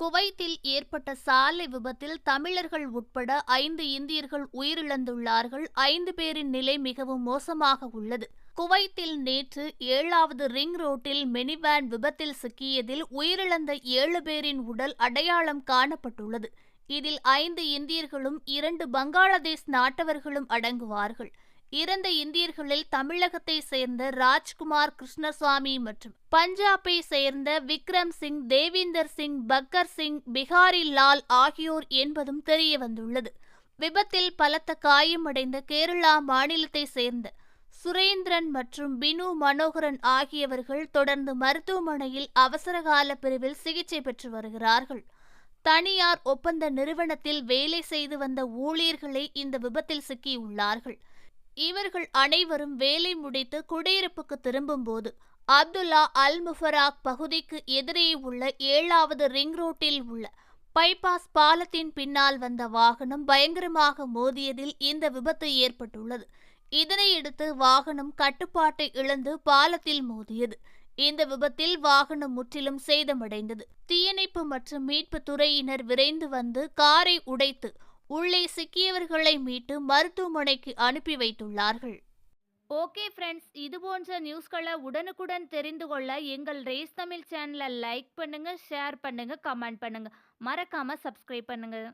குவைத்தில் ஏற்பட்ட சாலை விபத்தில் தமிழர்கள் உட்பட ஐந்து இந்தியர்கள் உயிரிழந்துள்ளார்கள். ஐந்து பேரின் நிலை மிகவும் மோசமாக உள்ளது. குவைத்தில் நேற்று ஏழாவது ரிங் ரோட்டில் மினிவேன் விபத்தில் சிக்கியதில் உயிரிழந்த ஏழு பேரின் உடல் அடையாளம் காணப்பட்டுள்ளது. இதில் ஐந்து இந்தியர்களும் இரண்டு பங்களாதேஷ் நாட்டவர்களும் அடங்குவார்கள். இறந்த இந்தியர்களில் தமிழகத்தை சேர்ந்த ராஜ்குமார் கிருஷ்ணசாமி மற்றும் பஞ்சாபை சேர்ந்த விக்ரம் சிங் தேவிந்தர் சிங் பக்கர் சிங் பிகாரி லால் ஆகியோர் என்பதும் தெரியவந்துள்ளது விபத்தில் பலத்த காயமடைந்த கேரளா மாநிலத்தை சேர்ந்த சுரேந்திரன் மற்றும் பினு மனோகரன் ஆகியவர்கள் தொடர்ந்து மருத்துவமனையில் அவசரகால பிரிவில் சிகிச்சை பெற்று வருகிறார்கள். தனியார் ஒப்பந்த நிறுவனத்தில் வேலை செய்து வந்த ஊழியர்களே இந்த விபத்தில் சிக்கியுள்ளார்கள். இவர்கள் அனைவரும் வேலை முடித்து குடியிருப்புக்கு திரும்பும்போது அப்துல்லா அல் முஃபராக் பகுதிக்கு எதிரே உள்ள ஏழாவது ரிங் ரோட்டில் உள்ள பைபாஸ் பாலத்தின் பின்னால் வந்த வாகனம் பயங்கரமாக மோதியதில் இந்த விபத்து ஏற்பட்டுள்ளது. இதனையடுத்து வாகனம் கட்டுப்பாட்டை இழந்து பாலத்தில் மோதியது. இந்த விபத்தில் வாகனம் முற்றிலும் சேதமடைந்தது. தீயணைப்பு மற்றும் மீட்பு துறையினர் விரைந்து வந்து காரை உடைத்து உள்ளே சிக்கியவர்களை மீட்டு மருத்துவமனைக்கு அனுப்பி வைத்துள்ளார்கள். ஓகே ஃப்ரெண்ட்ஸ் இது போன்ற நியூஸ்களை உடனுக்குடன் தெரிந்து கொள்ள எங்கள் ரேஸ் தமிழ் சேனலை லைக் பண்ணுங்கள் ஷேர் பண்ணுங்கள் கமெண்ட் பண்ணுங்கள் மறக்காமல் சப்ஸ்கிரைப் பண்ணுங்கள்